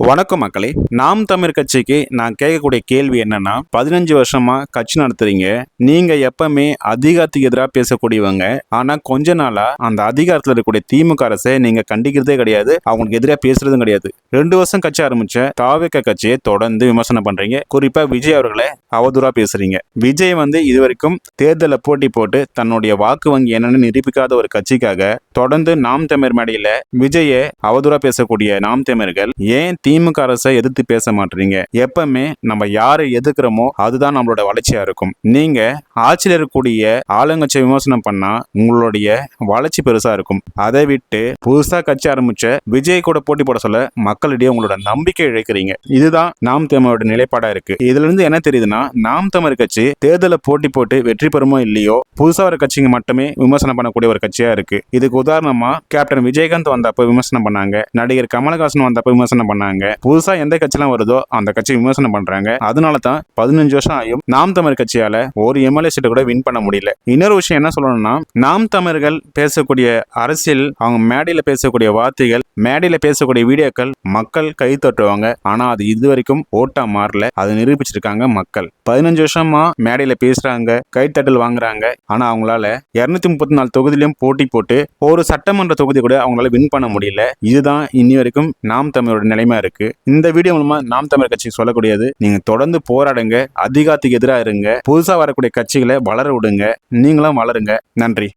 வணக்கம் மக்களே. நாம் தமிழ் கட்சிக்கு நான் கேட்கக்கூடிய கேள்வி என்னன்னா பதினஞ்சு வருஷமா கட்சி நடத்துறீங்க. நீங்க எப்பவுமே அதிகாரத்துக்கு எதிராக பேசக்கூடியவங்க. ஆனா கொஞ்ச நாளா அந்த அதிகாரத்தில் இருக்கக்கூடிய திமுக அரசை நீங்க கண்டிக்கிறதே கிடையாது. அவங்களுக்கு எதிராக பேசுறதும் கிடையாது. ரெண்டு வருஷம் கட்சி ஆரம்பிச்ச தாவேக்க கட்சியை தொடர்ந்து விமர்சனம் பண்றீங்க. குறிப்பா விஜய் அவர்களை அவதூறா பேசுறீங்க. விஜய் வந்து இதுவரைக்கும் தேர்தலில் போட்டி போட்டு தன்னுடைய வாக்கு வங்கி என்னன்னு நிரூபிக்காத ஒரு கட்சிக்காக தொடர்ந்து நாம் தமிழ் மேடையில விஜயை அவதூறா பேசக்கூடிய நாம் தமிழர்கள் ஏன் திமுக அரசை எதிர்த்து பேச மாட்டீங்க. எப்பவுமே நம்ம யாரை எதிர்க்கிறோமோ அதுதான் நம்மளோட வளர்ச்சியா இருக்கும். நீங்க ஆட்சியில் இருக்கக்கூடிய ஆளுங்கட்சியை விமர்சனம் பண்ணா உங்களுடைய வளர்ச்சி பெருசா இருக்கும். அதை விட்டு புதுசா கட்சி ஆரம்பிச்ச விஜய் கூட போட்டி போட சொல்ல மக்களிடையே உங்களோட நம்பிக்கை இழைக்கிறீங்க. இதுதான் நாம் தமிழோட நிலைப்பாடா இருக்கு. இதுல இருந்து என்ன தெரியுதுன்னா நாம் தமிழ் கட்சி தேர்தலில் போட்டி போட்டு வெற்றி பெறுமோ இல்லையோ புதுசா வர கட்சிங்க மட்டுமே விமர்சனம் பண்ணக்கூடிய ஒரு கட்சியா இருக்கு. இதுக்கு உதாரணமா கேப்டன் விஜயகாந்த் வந்தப்ப விமர்சனம் பண்ணாங்க. நடிகர் கமலஹாசன் வந்தப்ப விமர்சனம் பண்ணாங்க. புதுசா எந்த கட்சிலாம் வருதோ அந்த கட்சி விமர்சனம் பண்றாங்க. அதனால தான் பதினஞ்சு வருஷம் ஆகும் நாம் தமிழ் கட்சியால ஒரு எம்எல்ஏ சீட்டை கூட வின் பண்ண முடியல. இன்னொரு விஷயம் என்ன சொல்லணும்னா நாம் தமிழர்கள் பேசக்கூடிய அரசியல் அவங்க மேடையில பேசக்கூடிய வார்த்தைகள் மேடையில பேசக்கூடிய வீடியோக்கள் மக்கள் கை தட்டுவாங்க. ஆனா அது இது வரைக்கும் ஓட்டா மாறல. அதை நிரூபிச்சிருக்காங்க மக்கள். பதினஞ்சு வருஷமா மேடையில பேசுறாங்க கைத்தட்டல் வாங்குறாங்க. ஆனா அவங்களால இருநூத்தி முப்பத்தி நாலு தொகுதியிலும் போட்டி போட்டு ஒரு சட்டமன்ற தொகுதி கூட அவங்களால வின் பண்ண முடியல. இதுதான் இன்னி வரைக்கும் நாம் தமிழோட நிலைமை இருக்கு. இந்த வீடியோ மூலமா நாம் தமிழர் கட்சி சொல்லக்கூடியது நீங்க தொடர்ந்து போராடுங்க அதிகாரத்துக்கு எதிராக இருங்க புதுசா வரக்கூடிய கட்சிகளை வளர விடுங்க நீங்களும் வளருங்க. நன்றி.